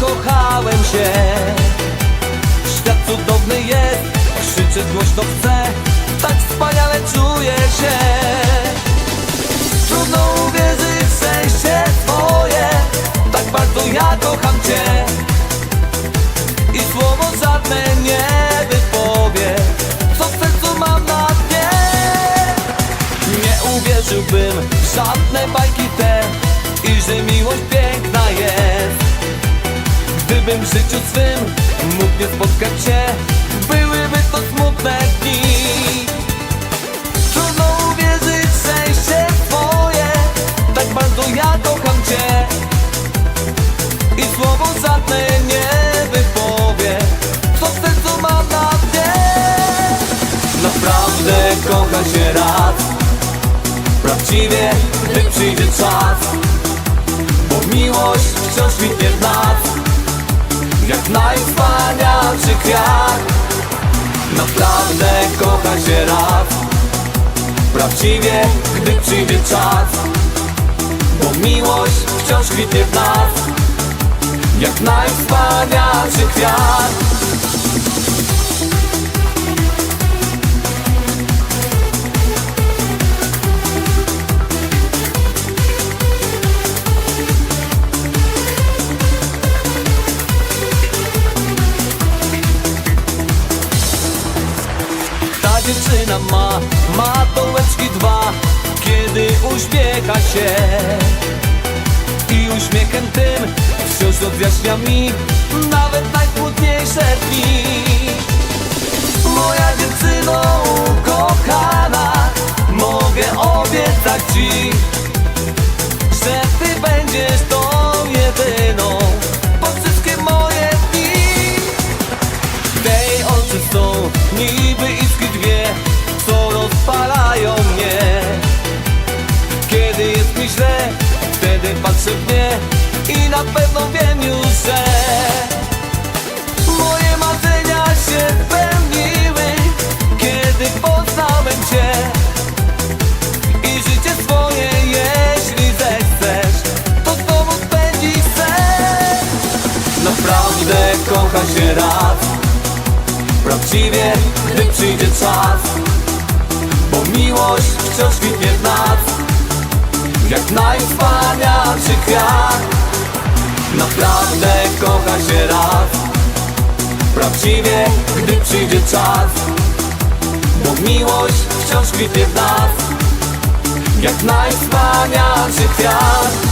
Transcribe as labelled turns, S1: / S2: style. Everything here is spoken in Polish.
S1: zakochałem się. Świat cudowny jest, krzyczę głośno chcę Tak wspaniale czuję się. Trudno uwierzyć w szczęście twoje Tak bardzo ja kocham cię. I słowo żadne nie wypowie. Co w sercu mam na dnie? Nie uwierzyłbym w żadne bajki te. I że miłość Gdybym w życiu swym mógł nie spotkać cię Byłyby to smutne dni. Trudno uwierzyć w szczęście twoje Tak bardzo ja kocham cię. I słowo żadne nie wypowie Co w sercu mam na dnie Naprawdę kocha się raz Prawdziwie, gdy przyjdzie czas Bo miłość wciąż kwitnie w nas Jak najwspanialszy kwiat. Naprawdę kocha się raz Prawdziwie, gdy przyjdzie czas. Bo miłość wciąż kwitnie w nas. Jak najwspanialszy kwiat Dziewczyna ma, ma dołeczki dwa. Kiedy uśmiecha się I uśmiechem tym wciąż odjaśnia mi Nawet najtrudniejsze dni. Moja dziewczyno pewno wiem już, że Moje marzenia się spełniły Kiedy poznałem Cię I życie swoje jeśli zechcesz To z tobą spędzić chcę Naprawdę kocha się raz Prawdziwie, gdy przyjdzie czas Bo miłość wciąż kwitnie w nas Jak najwspanialszy kwiat Naprawdę kocha się raz. Prawdziwie, gdy przyjdzie czas. Bo miłość wciąż kwitnie w nas. Jak najwspanialszy kwiat